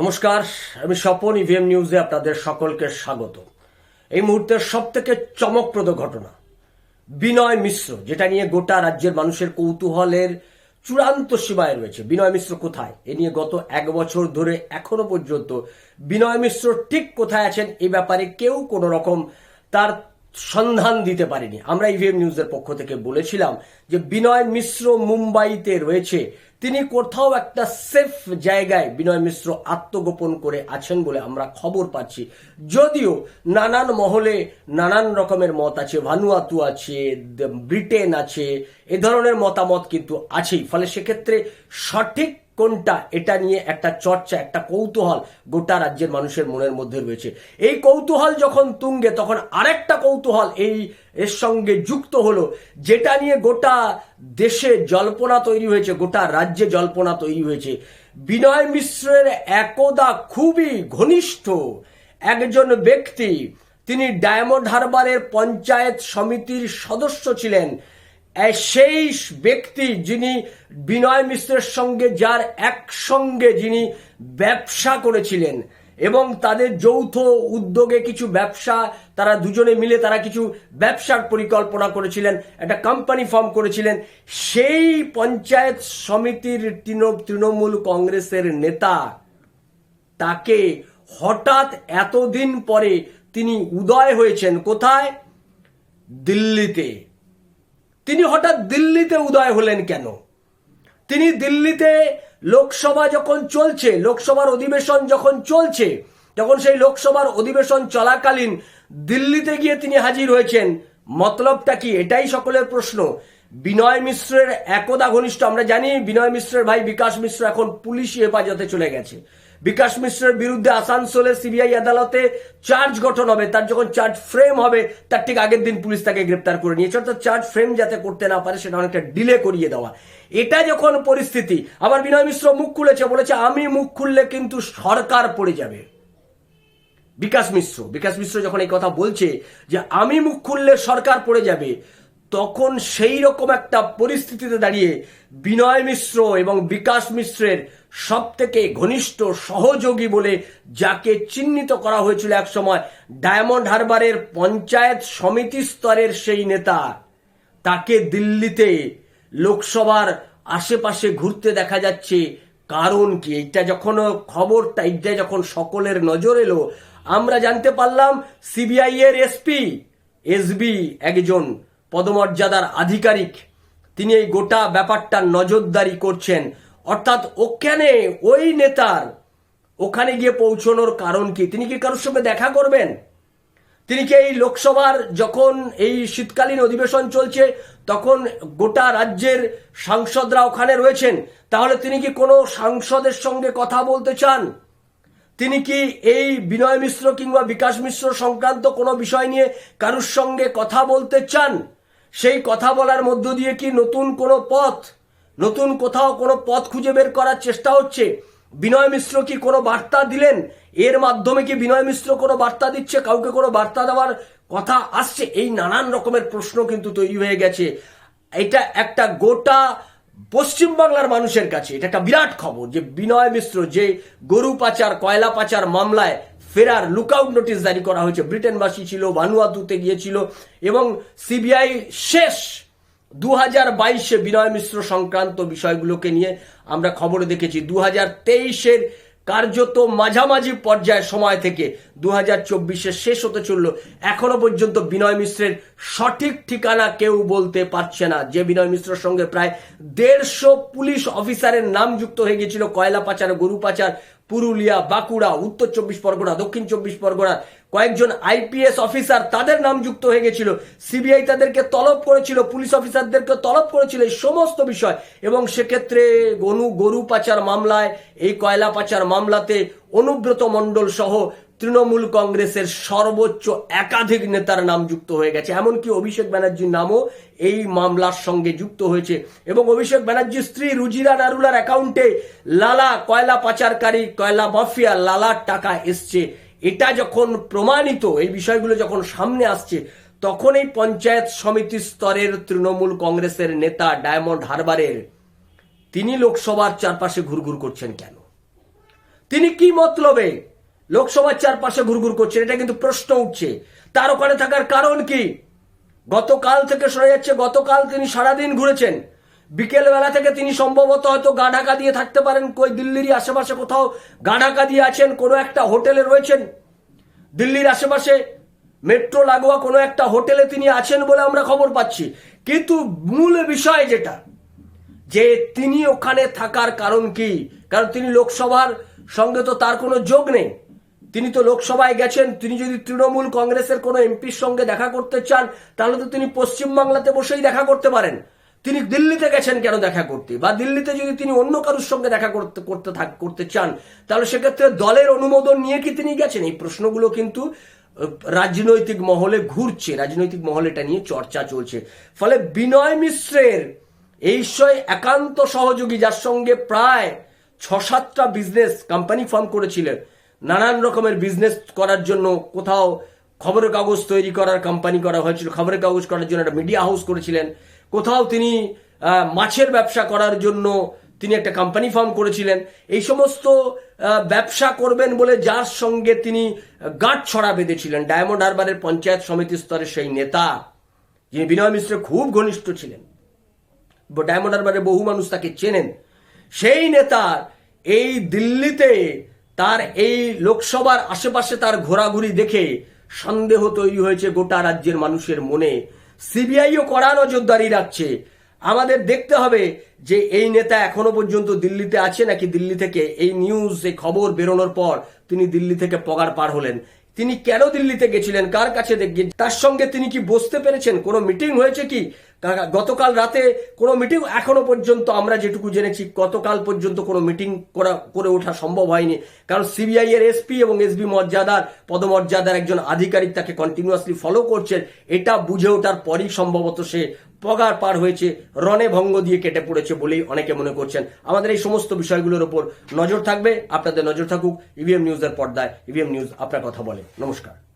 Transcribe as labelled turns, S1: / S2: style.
S1: নমস্কার, আমি স্বপন ইভিএম নিউজে আপনাদের সকলকে স্বাগত। এই মুহূর্তের সব থেকে চমকপ্রদ ঘটনা, বিনয় মিশ্র, যেটা নিয়ে গোটা রাজ্যের মানুষের কৌতূহলের চূড়ান্ত সীমায় রয়েছে। বিনয় মিশ্র কোথায়? এ নিয়ে গত এক বছর ধরে এখনও পর্যন্ত বিনয় মিশ্র ঠিক কোথায় আছেন এই ব্যাপারে কেউ কোনো রকম তার সন্ধান দিতে পারিনি। আমরা ইভিএম নিউজের পক্ষ থেকে বলেছিলাম যে বিনয় মিশ্র মুম্বাইতে রয়েছে। তিনি কোথাও একটা সেফ জায়গায় বিনয় মিশ্র আত্মগোপন করে আছেন বলে আমরা খবর পাচ্ছি। যদিও নানান মহলে নানান রকমের মত আছে, ভানুয়াতু আছে, ব্রিটেন আছে, এ ধরনের মতামত কিন্তু আছেই। ফলে সেক্ষেত্রে সঠিক কোনটা? এটা নিয়ে একটা চর্চা, একটা কৌতূহল গোটা রাজ্যের মানুষের মনের মধ্যে রয়েছে। এই কৌতূহল যখন তুঙ্গে, তখন আরেকটা কৌতূহল এই, এর সঙ্গে যুক্ত হলো, যেটা নিয়ে গোটা দেশে জল্পনা তৈরি হয়েছে, গোটা রাজ্যে জল্পনা তৈরি হয়েছে। বিনয় মিশ্রের একদা খুবই ঘনিষ্ঠ একজন ব্যক্তি, তিনি ডায়মন্ড হারবারের পঞ্চায়েত সমিতির সদস্য ছিলেন। সেই ব্যক্তি যিনি বিনয় মিশ্রের সঙ্গে, যার একসঙ্গে যিনি ব্যবসা করেছিলেন এবং তাদের যৌথ উদ্যোগে কিছু ব্যবসা, তারা দুজনে মিলে তারা কিছু ব্যবসার পরিকল্পনা করেছিলেন, একটা কোম্পানি ফর্ম করেছিলেন। সেই পঞ্চায়েত সমিতির তৃণমূল কংগ্রেসের নেতা তাকে হঠাৎ এতদিন পরে তিনি উদয় হয়েছেন কোথায়? দিল্লিতে। তিনি হঠাৎ দিল্লিতে উদয় হলেন কেন? তিনি দিল্লিতে লোকসভা যখন চলছে, লোকসভার অধিবেশন যখন চলছে, তখন সেই লোকসভার অধিবেশন চলাকালীন দিল্লিতে গিয়ে তিনি হাজির হয়েছেন। মতলবটা কি? এটাই সকলের প্রশ্ন। বিনয় মিশ্রের একদা ঘনিষ্ঠ, আমরা জানি বিনয় মিশ্রের ভাই বিকাশ মিশ্র এখন পুলিশি হেফাজতে চলে গেছে। বিকাশ মিশ্রের বিরুদ্ধে আসানসোলের সিবিআই আদালতে চার্জ গঠন হবে। তার যখন চার্জ ফ্রেম হবে, তার ঠিক আগের দিন পুলিশ তাকে গ্রেপ্তার করে নিয়েছে। অর্থাৎ চার্জ ফ্রেম যাতে করতে না পারে, সেটা অনেকটা ডিলে করিয়ে দেওয়া। এটা যখন পরিস্থিতি, আবার বিনয় মিশ্র মুখ খুলেছে, বলেছে, আমি মুখ খুললে কিন্তু সরকার পড়ে যাবে। বিকাশ মিশ্র বিকাশ মিশ্র যখন এই কথা বলছে যে, আমি মুখ খুললে সরকার পড়ে যাবে, তখন সেই রকম একটা পরিস্থিতিতে দাঁড়িয়ে বিনয় মিশ্র এবং বিকাশ মিশ্রের সব থেকে ঘনিষ্ঠ সহযোগী বলে যাকে চিহ্নিত করা হয়েছিল একসময় ডায়মন্ড হারবারের পঞ্চায়েত সমিতি স্তরের সেই নেতা। তাকে দিল্লিতে লোকসভার আশেপাশে ঘুরতে দেখা যাচ্ছে। কারণ কি? এইটা যখন খবরটা, এইটা যখন সকলের নজর এলো, আমরা জানতে পারলাম সিবিআই এর এসপি, এসবি একজন পদমর্যাদার আধিকারিক। তিনি এই গোটা ব্যাপারটা নজরদারি করছেন। অর্থাৎ ওখানে ওই নেতার ওখানে গিয়ে পৌঁছানোর কারণ কি? তিনি কি কারোর সঙ্গে দেখা করবেন? তিনি কি এই লোকসভার যখন এই শীতকালীন অধিবেশন চলছে, তখন গোটা রাজ্যের সাংসদরা ওখানে রয়েছেন? তাহলে তিনি কি কোনো সাংসদের সঙ্গে কথা বলতে চান? তিনি কি এই বিনয় মিশ্র কিংবা বিকাশ মিশ্র সংক্রান্ত কোনো বিষয় নিয়ে কারুর সঙ্গে কথা বলতে চান? সেই কথা বলার মধ্য দিয়ে কি নতুন কোনো পথ নতুন কোথাও কোনো পথ খুঁজে বের করার চেষ্টা হচ্ছে। বিনয় মিশ্র কি কোনো বার্তা দিলেন? এর মাধ্যমে কি বিনয় মিশ্র কোনো বার্তা দিচ্ছে? কাউকে কোনো বার্তা দেওয়ার কথা আসছে? এই নানান রকমের প্রশ্ন কিন্তু তৈরি হয়ে গেছে। এটা একটা গোটা পশ্চিমবাংলার মানুষের কাছে, এটা একটা বিরাট খবর যে বিনয় মিশ্র যে গরু পাচার, কয়লা পাচার মামলায় ফেরার লুকআউট নোটিশ জারি করা হয়েছে। ব্রিটেনবাসী ছিল বানুয়া ভানুয়াতুতে গিয়েছিল এবং সিবিআই শেষ দু হাজার বাইশে বিনয় মিশ্র সংক্রান্ত বিষয়গুলোকে নিয়ে আমরা খবরে দেখেছি। দু হাজার তেইশের কার্যত মাঝামাঝি পর্যায়ের সময় থেকে দু হাজার চব্বিশে শেষ হতে চলল। এখনও পর্যন্ত বিনয় মিশ্রের সঠিক ঠিকানা কেউ বলতে পারছে না। যে বিনয় মিশ্রের সঙ্গে প্রায় দেড়শো পুলিশ অফিসারের নাম যুক্ত হয়ে গেছিল কয়লা পাচার, গরু পাচার, পুরুলিয়া, বাঁকুড়া, উত্তর চব্বিশ পরগনা, দক্ষিণ চব্বিশ পরগনা কয়েকজন আইপিএস অফিসার তাদের নাম যুক্ত হয়ে গেছিল। সিবিআই তাদেরকে তলব করেছিল, পুলিশ অফিসারদেরকে তলব করেছিল এই সমস্ত বিষয়। এবং সেক্ষেত্রে গনু, গরু পাচার মামলায়, এই কয়লা পাচার মামলাতে অনুব্রত মণ্ডল সহ তৃণমূল কংগ্রেসের সর্বোচ্চ একাধিক নেতার নাম যুক্ত হয়ে গেছে। এমনকি অভিষেক ব্যানার্জির নামও এই মামলার সঙ্গে যুক্ত হয়েছে। এবং অভিষেক ব্যানার্জির স্ত্রী রুজিরা নারুলার অ্যাকাউন্টে লালা কয়লা পাচারকারী, কয়লা মাফিয়া লালার টাকা এসছে। এটা যখন প্রমাণিত, এই বিষয়গুলো যখন সামনে আসছে, তখন এই পঞ্চায়েত সমিতি স্তরের তৃণমূল কংগ্রেসের নেতা ডায়মন্ড হারবারের তিনি লোকসভার চারপাশে ঘুরঘুর করছেন কেন? তিনি কি মতলবে লোকসভার চারপাশে ঘুরঘুর করছেন? এটা কিন্তু প্রশ্ন উঠছে। তার ওখানে থাকার কারণ কি? গতকাল থেকে শোনা যাচ্ছে, গতকাল তিনি সারাদিন ঘুরেছেন। বিকেল বেলা থেকে তিনি সম্ভবত হয়তো গা ঢাকা দিয়ে থাকতে পারেন। কই দিল্লিরই আশেপাশে কোথাও গা ঢাকা দিয়ে আছেন, কোনো একটা হোটেলে রয়েছেন। দিল্লির আশেপাশে মেট্রো লাগোয়া কোনো একটা হোটেলে তিনি আছেন বলে আমরা খবর পাচ্ছি। কিন্তু মূল বিষয় যেটা, যে তিনি ওখানে থাকার কারণ কি? কারণ তিনি লোকসভার সঙ্গে তো তার কোনো যোগ নেই। তিনি তো লোকসভায় গেছেন, তিনি যদি তৃণমূল কংগ্রেসের কোনো এমপির সঙ্গে দেখা করতে চান, তাহলে তো তিনি পশ্চিমবাংলাতে বসেই দেখা করতে পারেন। তিনি দিল্লিতে গেছেন কেন দেখা করতে? বা দিল্লিতে যদি তিনি অন্য কারোর সঙ্গে দেখা করতে করতে থাক, করতে চান, তাহলে সেক্ষেত্রে দলের অনুমোদন নিয়ে কি তিনি গেছেন? এই প্রশ্নগুলো কিন্তু রাজনৈতিক মহলে ঘুরছে। রাজনৈতিক মহলে এটা নিয়ে চর্চা চলছে। ফলে বিনয় মিশ্রের এই বিষয়ে একান্ত সহযোগী, যার সঙ্গে প্রায় ছ সাতটা বিজনেস কোম্পানি ফর্ম করেছিলেন, নানান রকমের বিজনেস করার জন্য কোথাও খবরের কাগজ তৈরি করার কোম্পানি করা হয়েছিল, খবরের কাগজ করার জন্য একটা মিডিয়া হাউস করেছিলেন। কোথাও তিনি মাছের ব্যবসা করার জন্য তিনি একটা কোম্পানি ফর্ম করেছিলেন। এই সমস্ত ব্যবসা করবেন বলে যার সঙ্গে তিনি গাঁট ছড়া বেঁধেছিলেন। ডায়মন্ড হারবারের পঞ্চায়েত সমিতি স্তরের সেই নেতা, যিনি বিনয় মিশ্র খুব ঘনিষ্ঠ ছিলেন। ডায়মন্ড হারবারে বহু মানুষ তাকে চেনেন। সেই নেতার এই দিল্লিতে তার এই লোকসভার আশেপাশে তার ঘোরাঘুরি দেখে সন্দেহ তৈরি হয়েছে গোটা রাজ্যের মানুষের মনে। সিবিআইও কড়া নজরদারি রাখছে। আমাদের দেখতে হবে যে এই নেতা এখনও পর্যন্ত দিল্লিতে আছে নাকি দিল্লি থেকে এই নিউজ এই খবর বেরোনোর পর তিনি দিল্লি থেকে পগার পার হলেন। তিনি কেন দিল্লিতে গেছিলেন? কার কাছে দেখবেন তার সঙ্গে তিনি কি বসতে পেরেছেন? কোনো মিটিং হয়েছে কি কা- গতকাল রাতে কোনো মিটিং এখনও পর্যন্ত আমরা যেটুকু জেনেছি, গতকাল পর্যন্ত কোনো মিটিং করা, করে ওঠা সম্ভব হয়নি। কারণ সিবিআই এর এসপি এবং এসবি মর্যাদার, পদমর্যাদার একজন আধিকারিক তাকে কন্টিনিউয়াসলি ফলো করছেন। এটা বুঝে ওঠার পরই সম্ভবত সে পগার পার হয়েছে রনে ভঙ্গ দিয়ে কেটে পড়েছে বলেই অনেকে মনে করছেন। আমাদের এই সমস্ত বিষয়গুলোর উপর নজর থাকবে। আপনাদের নজর থাকুক ইভিএম নিউজের পর্দায়। ইভিএম নিউজ আপনার কথা বলে। নমস্কার।